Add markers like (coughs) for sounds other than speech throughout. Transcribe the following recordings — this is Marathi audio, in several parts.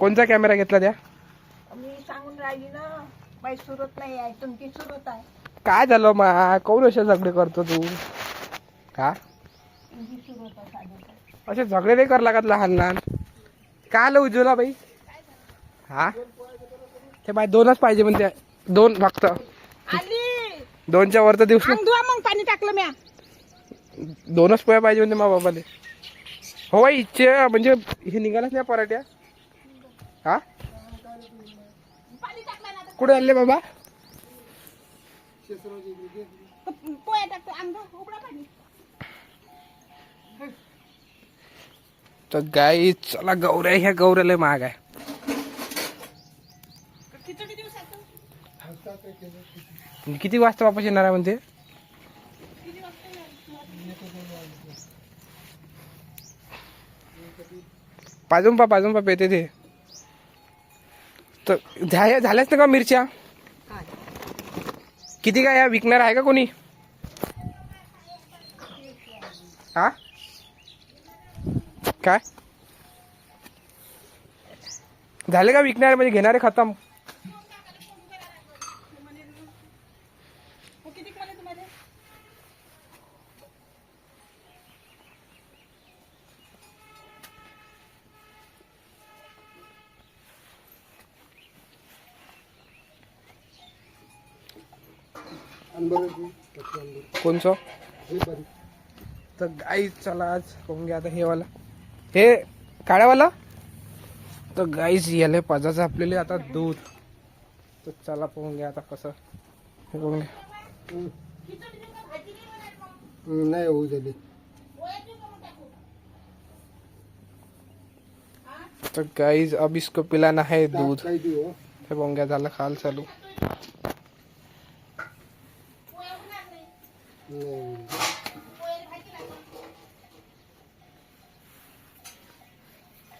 कोणचा कॅमेरा घेतला त्या? मी सांगून राहिली ना बाई सुरत नाही आहे तुमची सुरत आहे. काय झालं मा? कोण असे झगडे करतो तू? तुमची सुरत आहे साधे असे झगडे नाही कर लागत लहान लहान. काय आलं उज्ज्वला बाई? हा? ते बाई दोनच पाहिजे म्हणते. दोन फक्त. आली! दोनच्या वर तर दिवस अंग धुवा मग पाणी टाकलं म्या. दोनच पोया पाहिजे म्हणते मा बाबाले. हो बाई इच्छे म्हणजे हे निघालच नाही पराठ्या? हा? कुठे आले बाबा? आता पोया टाकतो अंग धुवा, उघडा पाणी. तर गाई चला गौऱ्या ह्या गौऱ्याला महाग आहे. किती वाजता वापस येणार आहे म्हणते? पाजून पा पाजून पा पेते ते. तर झाल्या झाल्याच ना का मिरच्या? किती काय या विकणार आहे का कोणी? हा? काय? झाले का विकणार म्हणजे घेणारे खतम हो, किती मला तुम्हाला कोणचं? तर गाई चला आज पाहून घ्या आता हे वाला. हे काळ्यावाला? तर गाईच याले पाजाचं आपल्याला आता दूध. तर चला पाहून घ्या आता कसं. हे बघून घ्या. नाही होऊ झाली. तर गाईज अब इसको पिलाना है दूध. हो. हे पाहून घ्या झालं खाल चालू नाही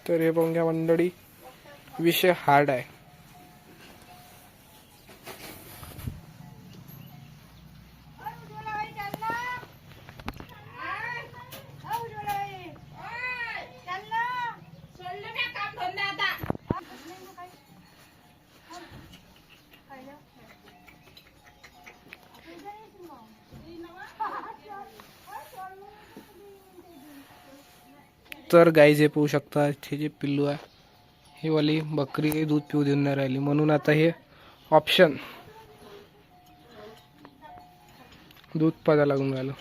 तर हे पाहून घ्या मंडळी विषय हार्ड आहे. तर गाई जे पाहू शकता हे जे पिल्लू आहे हे वाली बकरी काही दूध पिऊ देऊन नाही राहिली. म्हणून आता हे ऑप्शन दूध पाजा लागून राहिलं.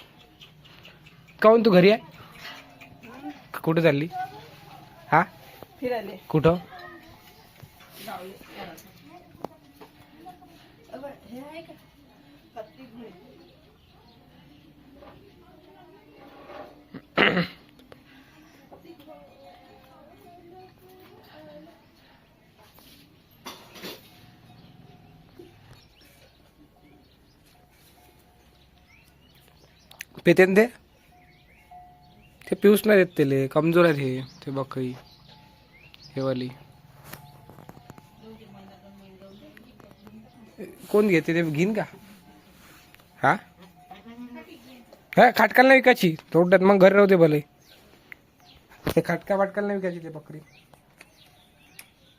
काहून तू घरी आहे? कुठे चालली? हा? कुठं? हे आहे का? पेतेन पेते ना ते ते पिऊच नाही देत त्याले कमजोर आहेत हे ते बकरी हे वाली. कोण घेते ते घेईन का? हा? हा खाटकाला नाही विकायची. थोड्यात मग घरी राहते भले. ते खाटका वाटकाला नाही विकायची ते बकरी.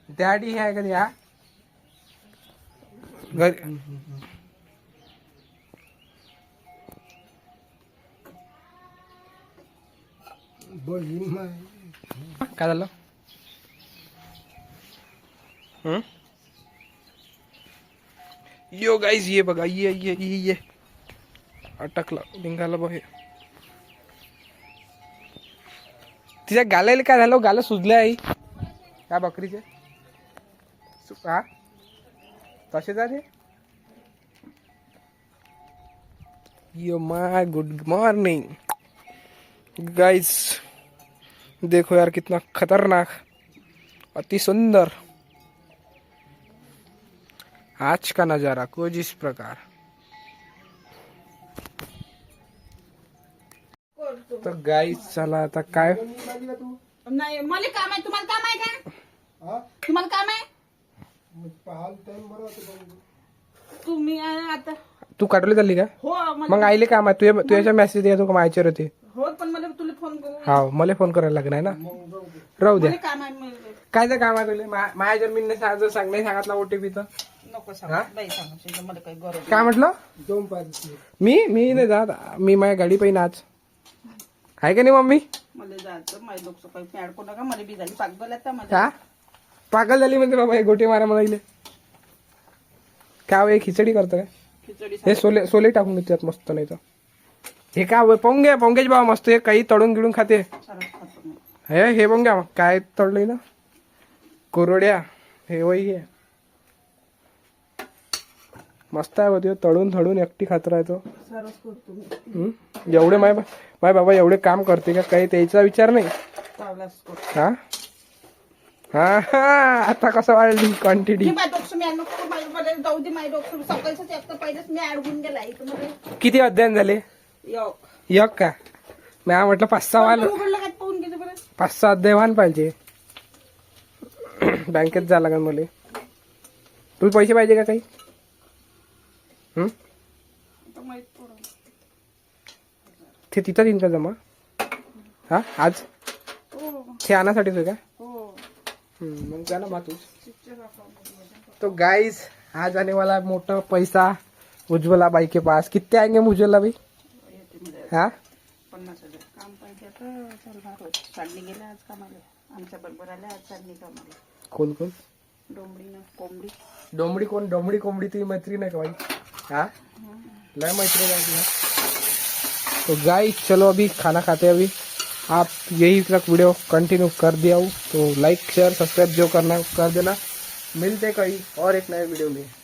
त्यासाठी हे आहे का ते हा? घरी काय झालं यो गाईज ये बघा ये ये ये ये. अटकला निघाला बघ हे. तिच्या गालायला काय झालं हो? गाला सुजलं आई. त्या बकरीचे. सु- हा? तसे झाले? Yo my good morning guys देखो यार कितना खतरनाक अति सुंदर। आज का नज़ारा कुछ इस प्रकार। तर गाईस चला आता काय? नाही मला काम आहे तुम्हाला काम आहे का? तुम्हाला काम आहे. तुम्ही आता तू काटवली चालली का? हो मग आईले काम आहे तू तू याच्या मेसेज द्या तू मायचर होते हो पण मला हा मला फोन करायला लागणार ना. राहू द्या. मला काम आहे मला. काय तर काम आहे तुला? माझ्या जमीन जर सांग नाही सांगितला ओटीपी तर हा? मला काय म्हटलं? मी? मी नाही जात. मी माझ्या गाडी पाहिजे आज. आहे का नाही मम्मी? मला मला झाली पागल आता मला. का पागल झाली म्हणते बाबा हे गोटे मारा म्हणाले काय हो, हे खिचडी करतो काय खिचडी हे सोले सोले टाकून देतात मस्त नाही तर. हे काय पोंगे पोंगेच बाबा मस्त हे काही तळून गिळून खाते. हे हे पोंग्या काय तळलंय ना? कुरड्या हे वय हे मस्त आहे होते तळून थळून एकटी खात राहतो? एवढे माय माय बाबा एवढे काम करते का? काही त्याचा विचार नाही. हा? हा हा आता कसं वाढली क्वांटिटी किती अध्ययन झाले? एक का? मी म्हटलं पाच सहा वाल पाच सहा व्हान पाहिजे. (coughs) बँकेत जा लागेल मला. तुला पैसे पाहिजे का काही. ते तिथं येईन का जमा. हा? आज? हो. ते आहे का? हो. मग त्याला दाखव. तो. गाइस आज आने वाला है मोटा पैसा उज्ज्वला बाई के पास. कितने आएंगे उज्ज्वला भाई हाँ? पन्नास हजार. काम पाहिजे आता चालणार होत. चालली गेल्या आज कामाला. आमच्या बरोबर आल्या आज चालली कामाला. कौन कौन डोंबडीनं कोंबडी. डोमड़ी कौन डोमड़ी कोमड़ी तुझी मैत्रीण है का भाई हाँ? लय मैत्रीण है? तुला तो गाइस चलो अभी खाना खाते अभी. आप यही तक वीडियो कंटिन्यू कर दिया हो. तो लाइक शेयर सब्सक्राइब जो करना कर देना. मिलते कहीं और एक नए वीडियो में.